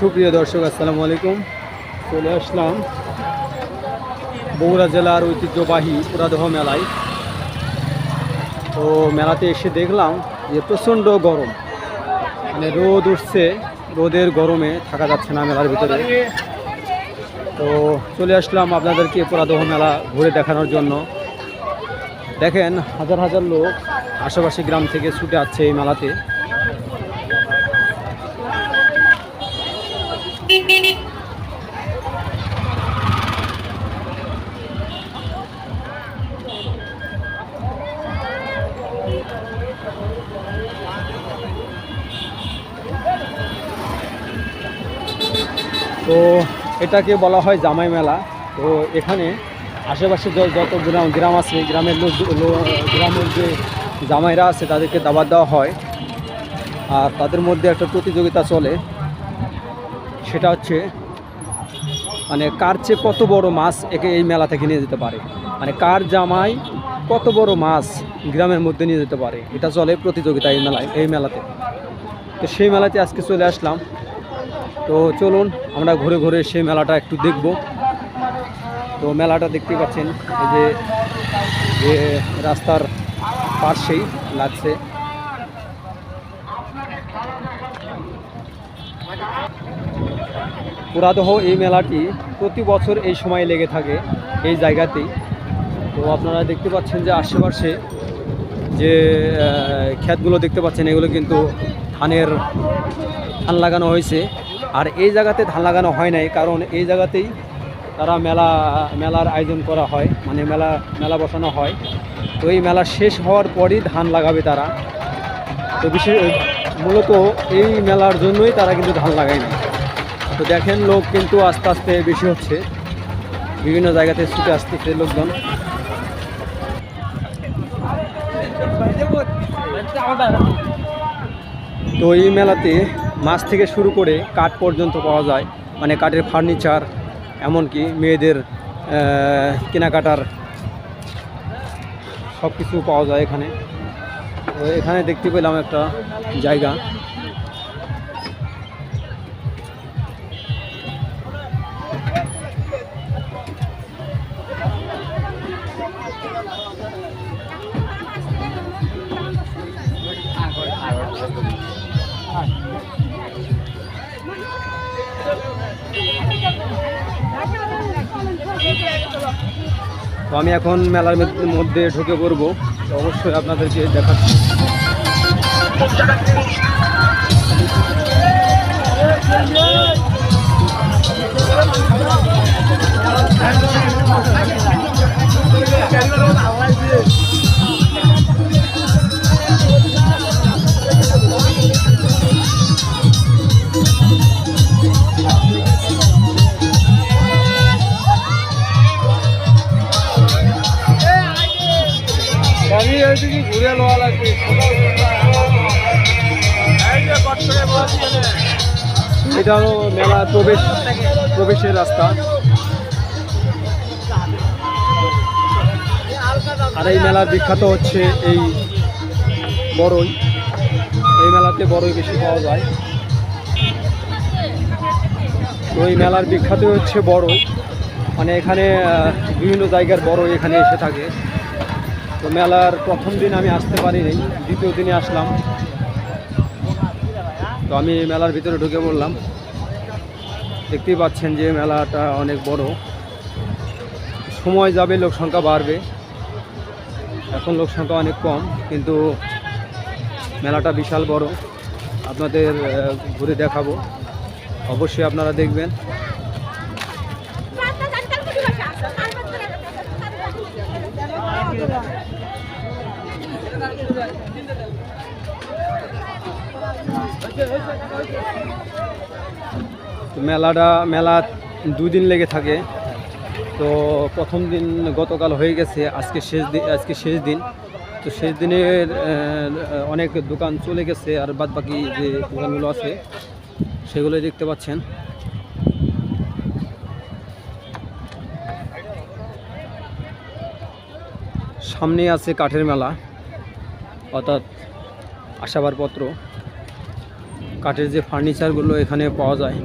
সুপ্রিয় দর্শক, আসসালামু আলাইকুম। চলে আসলাম বগুড়া জেলার ঐতিহ্যবাহী পুরাদহ মেলায়। তো মেলাতে এসে দেখলাম যে প্রচণ্ড গরম। মানে রোদ উঠছে, রোদের গরমে থাকা যাচ্ছে না মেলার ভিতরে। তো চলে আসলাম আপনাদেরকে পুরাদহ মেলা ঘুরে দেখানোর জন্য। দেখেন হাজার হাজার লোক আশেপাশে গ্রাম থেকে ছুটে আসছে এই মেলাতে। তো এটাকে বলা হয় জামাই মেলা। তো এখানে আশেপাশে যত গ্রাম গ্রাম আছে, গ্রামের লোক গ্রামের যে জামাইরা আছে, তাদেরকে দাবাত দেওয়া হয়। আর তাদের মধ্যে একটা প্রতিযোগিতা চলে। সেটা হচ্ছে মানে কার চেয়ে কত বড় মাছ একে এই মেলা থেকে নিয়ে যেতে পারে? মানে কার জামাই কত বড় মাছ গ্রামের মধ্যে নিয়ে যেতে পারে। এটা চলে প্রতিযোগিতা এই মেলায়, এই মেলাতে। তো সেই মেলাতে আজকে চলে আসলাম। তো চলুন, আমরা ঘুরে ঘুরে সেই মেলাটা একটু দেখব। তো মেলাটা দেখতে পাচ্ছেন যে যে রাস্তার পাশেই লাগছে। পুরাদহ এই মেলাটি প্রতি বছর এই সময় লেগে থাকে এই জায়গাতেই। তো আপনারা দেখতে পাচ্ছেন যে আশেপাশে যে ক্ষেতগুলো দেখতে পাচ্ছেন, এগুলো কিন্তু ধানের ধান লাগানো হয়েছে। আর এই জায়গাতে ধান লাগানো হয় নাই, কারণ এই জায়গাতেই তারা মেলা, মেলার আয়োজন করা হয় মানে মেলা মেলা বসানো হয়। তো এই মেলা শেষ হওয়ার পরই ধান লাগাবে তারা। তো বিশেষ, মূলত এই মেলার জন্যই তারা কিন্তু ধান লাগায় না তো দেখেন, লোক কিন্তু আস্তে আস্তে বেশি হচ্ছে। বিভিন্ন জায়গাতে ছুটে আসতেছে লোকজন। তো এই মেলাতে মাছ থেকে শুরু করে কাঠ পর্যন্ত পাওয়া যায়। মানে কাঠের ফার্নিচার, এমনকি মেয়েদের কেনাকাটার সব কিছু পাওয়া যায় এখানে। তো এখানে দেখতে পেলাম একটা জায়গা। তো আমি এখন মেলার মধ্যে- ঢুকে পড়ব। তো অবশ্যই আপনাদেরকে দেখাচ্ছি। ঘুরে লওয়া লাগবে এটা হলো? মেলা প্রবেশ প্রবেশের রাস্তা। আর এই মেলার বিখ্যাত হচ্ছে এই বড়ই। এই মেলাতে বড়ই বেশি পাওয়া যায়। তো এই মেলার বিখ্যাত হচ্ছে বড়ই। মানে এখানে বিভিন্ন জায়গার বড়ই এখানে এসে থাকে। তো মেলার প্রথম দিন আমি আসতে পারিনি, দ্বিতীয় দিনে আসলাম। তো আমি মেলার ভিতরে ঢুকে পড়লাম। দেখতেই পাচ্ছেন যে মেলাটা অনেক বড়। সময় যাবে, লোক সংখ্যা বাড়বে। এখন লোক সংখ্যা অনেক কম, কিন্তু মেলাটা বিশাল বড়। আপনাদের ঘুরে দেখাবো। অবশ্যই আপনারা দেখবেন। মেলাটা, মেলা দুই দিন লেগে থাকে। তো প্রথম দিন গতকাল হয়ে গেছে, আজকে শেষ দিন আজকে শেষ দিন। তো শেষ দিনের অনেক দোকান চলে গেছে, আর বাদ বাকি যে দোকানগুলো আছে সেগুলোই দেখতে পাচ্ছেন। সামনে আছে কাঠের মেলা, অর্থাৎ আশাবারপত্র। কাঠের যে ফার্নিচারগুলো এখানে পাওয়া যায়।